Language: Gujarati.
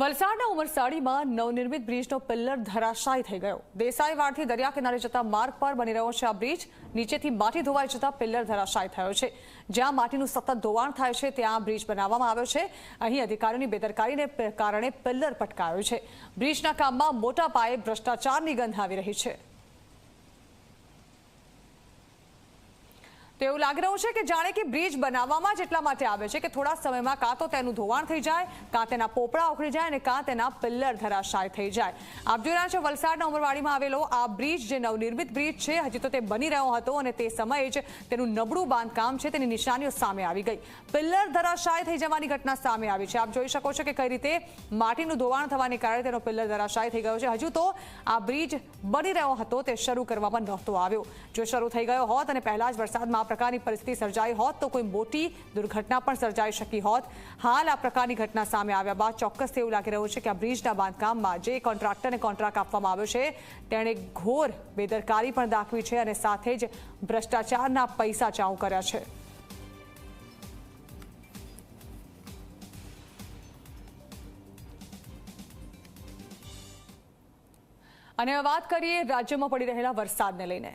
વલસાડના ઉમરસાડીમાં નવનિર્મિત બ્રિજનો પિલ્લર ધરાશાયી થઈ ગયો. દેસાઈવાડથી દરિયા કિનારે જતા માર્ગ પર બની રહ્યો છે આ બ્રિજ. નીચેથી માટી ધોવાઈ જતા પિલ્લર ધરાશાયી થયો છે. જ્યાં માટીનું સતત ધોવાણ થાય છે, ત્યાં બ્રિજ બનાવવામાં આવ્યો છે. અહીં અધિકારીઓની બેદરકારીને કારણે પિલ્લર પટકાયો છે. બ્રિજના કામમાં મોટા પાયે ભ્રષ્ટાચારની ગંધ આવી રહી છે. તો એવું લાગી રહ્યું છે કે જાણે કે બ્રિજ બનાવવામાં જ એટલા માટે આવે છે કે થોડા સમયમાં કાં તો તેનું ધોવાણ થઈ જાય, કાં તેના પોપડા ઉખડી જાય અને કાં તેના પિલ્લર ધરાશાય થઈ જાય. આપ જોઈ રહ્યા છો વલસાડના ઉમરવાડીમાં આવેલો આ બ્રિજ જે નવનિર્મિત બ્રિજ છે, હજી તો તે બની રહ્યો હતો અને તે સમયે જ તેનું નબળું બાંધકામ છે તેની નિશાનીઓ સામે આવી ગઈ. પિલ્લર ધરાશાય થઈ જવાની ઘટના સામે આવી છે. આપ જોઈ શકો છો કે કઈ રીતે માટીનું ધોવાણ થવાને કારણે તેનો પિલ્લર ધરાશાય થઈ ગયો છે. હજુ તો આ બ્રિજ બની રહ્યો હતો, તે શરૂ કરવામાં નહોતો આવ્યો. જો શરૂ થઈ ગયો હોત અને પહેલા જ વરસાદમાં પ્રકારની પરિસ્થિતિ સર્જાઈ હોત તો કોઈ મોટી દુર્ઘટના પણ સર્જાઈ શકી હોત. હાલ આ પ્રકારની ઘટના સામે આવ્યા બાદ ચોક્કસ એવું લાગી રહ્યું છે કે આ બ્રિજના બાંધકામમાં જે કોન્ટ્રાક્ટરને કોન્ટ્રાક્ટ આપવામાં આવ્યો છે, તેણે ઘોર બેદરકારી પણ દાખવી છે અને સાથે જ ભ્રષ્ટાચારના પૈસા ચાઉ કર્યા છે. અને હવે વાત કરીએ રાજ્યમાં પડી રહેલા વરસાદને લઈને.